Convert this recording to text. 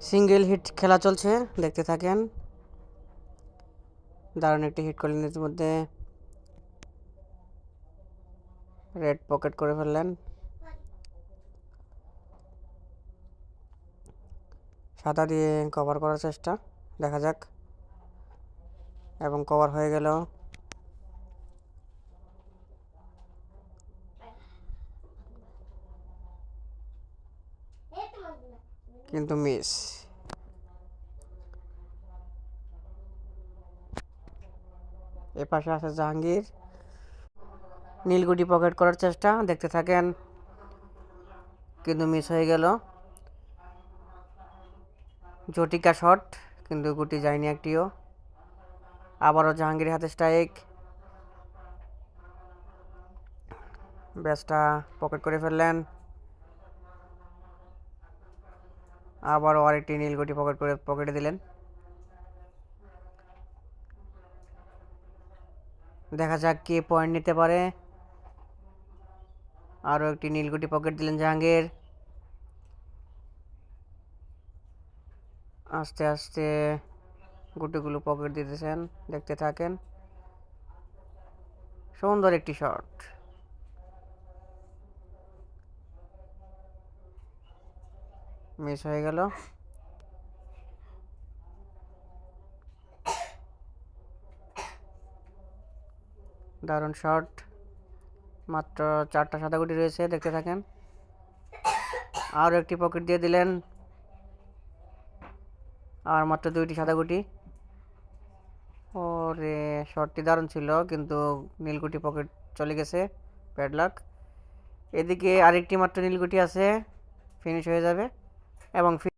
Single hit খেলা চলছে, দেখতে থাকেন। দারুণ একটি হিট করলেন ইতিমধ্যে। রেড পকেট করে ফেললেন। সাদা দিয়ে কভার করার চেষ্টা, দেখা যাক। এবং কভার হয়ে গেল। কিন্তু মিস। এ পাশে আছে জাহাঙ্গীর। নীলগুটি পকেট করার চেষ্টা, দেখতে থাকেন। কিন্তু মিস হয়ে গেল। জটিকা শট, কিন্তু গুটি যায়নি একটিও। আবারও জাহাঙ্গীর হাতে স্ট্রাইক ব্যাসটা পকেট করে ফেললেন। আবারও আরেকটি নীলগুটি পকেট করে পকেটে দিলেন। দেখা যাক কে পয়েন্ট নিতে পারে। আরও একটি নীলগুটি পকেট দিলেন জাহাঙ্গীর। আস্তে আস্তে গুটিগুলো পকেট দিতেছেন, দেখতে থাকেন। সুন্দর একটি শট মিস হয়ে গেল। দারুণ শট। মাত্র চারটা সাদা গুটি রয়েছে, দেখতে থাকেন। আরও একটি পকেট দিয়ে দিলেন। আর মাত্র দুইটি সাদা গুটি ওরে, শটটি দারুণ ছিল, কিন্তু নীলগুটি পকেট চলে গেছে। প্যাডলাক এদিকে আরেকটি মাত্র নীলগুটি আছে, ফিনিশ হয়ে যাবে। এবং